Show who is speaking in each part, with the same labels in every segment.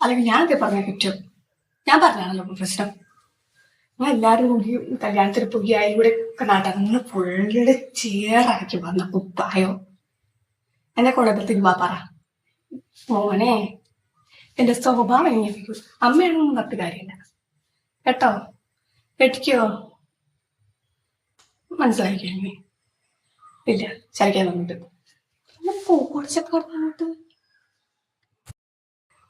Speaker 1: അല്ലെങ്കിൽ ഞാനൊക്കെ പറഞ്ഞ കുറ്റം. ഞാൻ പറഞ്ഞാണല്ലോ പ്രശ്നം. ഞാൻ എല്ലാവരും കൂടി കല്യാണത്തിന് പോയി അതിലൂടെ ഒക്കെ നടന്ന് പുള്ളിയുടെ ചേറാക്കി വന്ന കുപ്പായോ എന്നെ കൊണ്ടത്തേക്ക് വാ പറ. മോനെ എന്റെ സ്വഭാവം എങ്ങനെയായിരിക്കും അമ്മയാണെന്നും പറഞ്ഞിട്ട് കാര്യമില്ല. കേട്ടോ? കെട്ടിക്കോ മനസ്സിലാക്കിയോ ഇല്ല ചലിക്കാൻ വന്നിട്ട് പോടിച്ചപ്പോട്ട്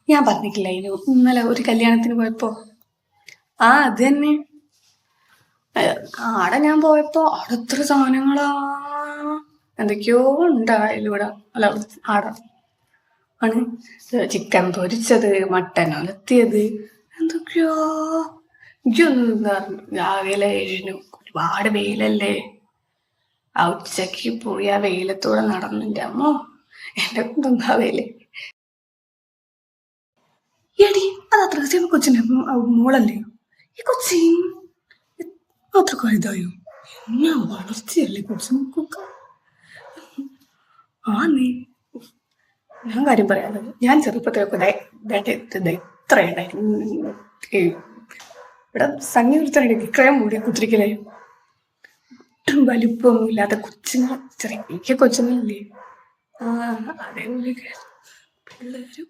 Speaker 1: ഞാൻ പറഞ്ഞിട്ടില്ല ഇനി ഇന്നലെ ഒരു കല്യാണത്തിന് പോയപ്പോ? ആ അത് തന്നെ. ആടെ ഞാൻ പോയപ്പോ അവിടെ എത്ര സാധനങ്ങളാ? എന്തൊക്കെയോ ഉണ്ടായില്ലൂടെ അല്ല ആടെ. ആണ്. ചിക്കൻ പൊരിച്ചത് മട്ടൻ ഉലത്തിയത്. എന്തൊക്കെയോ. എനിക്കൊന്നും രാവിലെ ഏഴിന് ഒരുപാട് വെയിലല്ലേ. ആ ഉച്ചയ്ക്ക് പോയി ആ വെയിലത്തൂടെ നടന്നിന്റെ അമ്മോ. എന്റെ കൊണ്ടൊന്നും ദിവസം കൊച്ചിന്റെ മോളല്ലേ? ഈ കൊച്ചി അത്ര കരുതായോ ഞാൻ വളർച്ചയല്ലേ കൊച്ചിനൊക്കെ ആ നീ ഞാൻ കാര്യം പറയാനുള്ളത് ഞാൻ ചെറുപ്പത്തിലൊക്കെ ഇത്ര ഇവിടെ സംഗീതത്തിനുണ്ട് വിക്രയം മൂടിയ കുത്തിരിക്കലേ ഒട്ടും വലിപ്പമൊന്നും ഇല്ലാത്ത കൊച്ചുങ്ങൾ ചെറിയ കൊച്ചുങ്ങളില്ലേ? ആ അതേപോലെ പിള്ളേര്